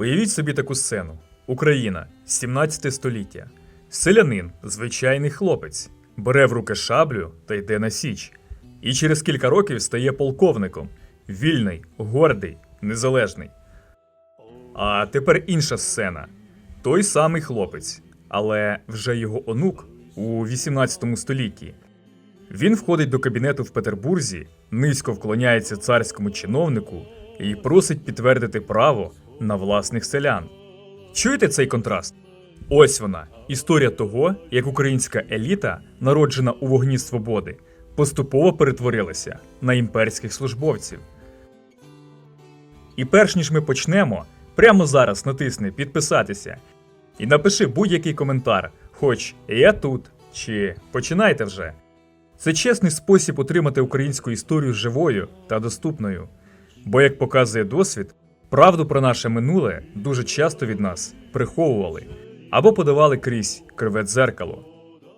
Уявіть собі таку сцену: Україна, 17 століття. Селянин, звичайний хлопець, бере в руки шаблю та йде на січ. І через кілька років стає полковником. Вільний, гордий, незалежний. А тепер інша сцена. Той самий хлопець, але вже його онук у 18 столітті. Він входить до кабінету в Петербурзі, низько вклоняється царському чиновнику і просить підтвердити право на власних селян. Чуєте цей контраст? Ось вона історія того, як українська еліта, народжена у вогні свободи, поступово перетворилася на імперських службовців. І перш ніж ми почнемо, прямо зараз натисни підписатися і напиши будь-який коментар, хоч я тут, чи починайте вже. Це чесний спосіб отримати українську історію живою та доступною. Бо, як показує досвід, правду про наше минуле дуже часто від нас приховували або подавали крізь криве дзеркало.